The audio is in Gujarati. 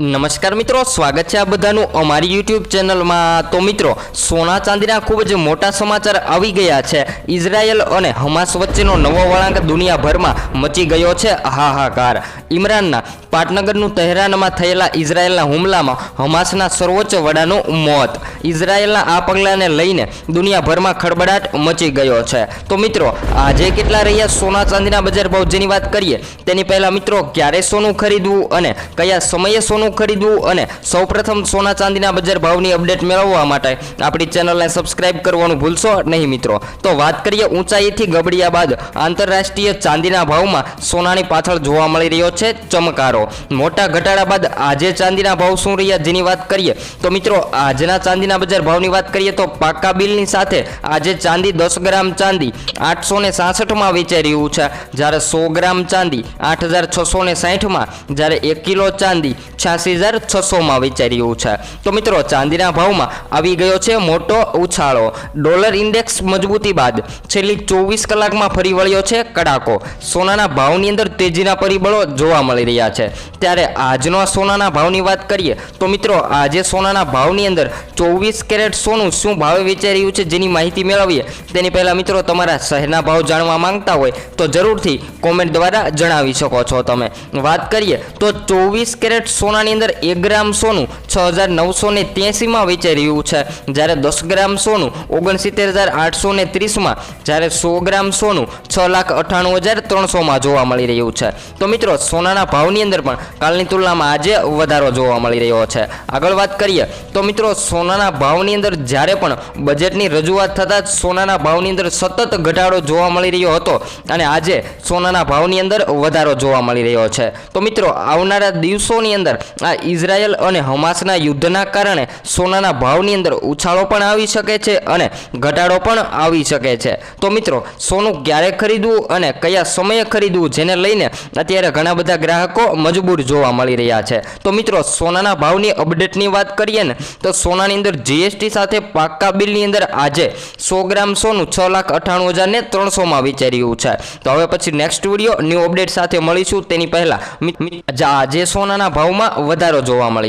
નમસ્કાર મિત્રો, સ્વાગત છે આ બધાનું અમારી યુટ્યુબ ચેનલમાં. તો મિત્રો, સોના ચાંદીના ખૂબ જ મોટા સમાચાર આવી ગયા છે. ઇઝરાયલ અને હમાસ વચ્ચેનો નવો વળાંક દુનિયાભરમાં મચી ગયો છે હાહાકાર. ઇમરાનના પાટનગરનું તહેરાનમાં થયેલા ઇઝરાયલના હુમલામાં હમાસના સર્વોચ્ચ વડાનું મોત. ઇઝરાયલના આ પગલાંને લઈને દુનિયાભરમાં ખળબડાટ મચી ગયો છે. તો મિત્રો, આજે કેટલા રહ્યા સોના ચાંદીના બજાર ભાવ જેની વાત કરીએ, તેની પહેલાં મિત્રો, ક્યારે સોનું ખરીદવું અને કયા સમયે સોનું ખરીદવું અને સૌપ્રથમ સોના ચાંદીના બજાર ભાવની અપડેટ મેળવવા માટે આપણી ચેનલને સબસ્ક્રાઇબ કરવાનું ભૂલશો નહીં મિત્રો. તો વાત કરીએ ઊંચાઈથી ગબડ્યા બાદ આંતરરાષ્ટ્રીય ચાંદીના ભાવમાં સોનાની પાછળ જોવા મળી રહ્યો છે ચમકારો. મોટા ઘટાડા બાદ આજે ચાંદીના ભાવ શું રહ્યા જેની વાત કરીએ, તો મિત્રો, આજના ચાંદીના બજાર ભાવની વાત કરીએ તો પાકા બિલની સાથે આજે ચાંદી દસ ગ્રામ ચાંદી આઠસો ને સાસઠમાં વેચાઈ રહ્યું છે. જ્યારે સો ગ્રામ ચાંદી આઠ હજાર છસો ને સાહીઠમાં, જ્યારે એક કિલો ચાંદી છ્યાસી હજાર છસોમાં વેચાઈ રહ્યું છે. તો મિત્રો, ચાંદીના ભાવમાં આવી ગયો છે મોટો ઉછાળો. ડોલર ઇન્ડેક્સ મજબૂતી બાદ છેલ્લી ચોવીસ કલાકમાં ફરી વળ્યો છે કડાકો. સોનાના ભાવની અંદર તેજીના પરિબળો જોવા મળી રહ્યા છે. ત્યારે આજનો સોનાના ભાવની વાત કરીએ તો મિત્રો, આજે સોનાના ભાવની અંદર ચોવીસ કેરેટ સોનું શું ભાવે વેચાઈ રહ્યું છે જેની માહિતી મેળવીએ? તેની પહેલાં મિત્રો તમારા શહેરના ભાવ જાણવા માંગતા હોય તો જરૂરથી કોમેન્ટ દ્વારા જણાવી શકો છો તમે. વાત કરીએ તો ચોવીસ કેરેટ સોનાની અંદર એક ગ્રામ સોનું છ હજાર નવસો ને ત્યાસીમાં વેચાઈ રહ્યું છે. જ્યારે દસ ગ્રામ સોનું ઓગણસિત્તેર હજાર આઠસો ને ત્રીસમાં, જ્યારે સો ગ્રામ સોનું છ લાખ અઠ્ઠાણું હજાર ત્રણસોમાં જોવા મળી રહ્યું છે. તો મિત્રો, સોનાના ભાવની અંદર પણ કાલની તુલનામાં આજે વધારો જોવા મળી રહ્યો છે. આગળ વાત કરીએ તો મિત્રો, સોનાના ભાવની અંદર જ્યારે પણ બજેટની રજૂઆત થતાં જ સોનાના ભાવની અંદર સતત ઘટાડો જોવા મળી રહ્યો હતો અને આજે સોનાના ભાવની અંદર વધારો જોવા મળી રહ્યો છે. તો મિત્રો, આવનારા દિવસોની અંદર આ ઇઝરાયલ અને હમાસના યુદ્ધના કારણે સોનાના ભાવની અંદર ઉછાળો પણ આવી શકે છે અને ઘટાડો પણ આવી શકે છે. તો મિત્રો, સોનું ક્યારે ખરીદવું અને કયા સમયે ખરીદવું જેને લઈને અત્યારે ઘણા બધા ગ્રાહકો મજબૂર જોવા મળી રહ્યા છે. તો મિત્રો, સોનાના ભાવની અપડેટની વાત કરીએ ને, તો સોનાની અંદર જીએસટી સાથે પાક્કા બિલની અંદર આજે સો ગ્રામ સોનું છ લાખ અઠ્ઠાણું હજાર ને ત્રણસોમાં વિચાર્યું છે. તો હવે પછી નેક્સ્ટ વીડિયો ન્યૂ અપડેટ સાથે મળીશું. તેની પહેલાં આજે સોનાના ભાવમાં વધારો જોવા મળ્યો.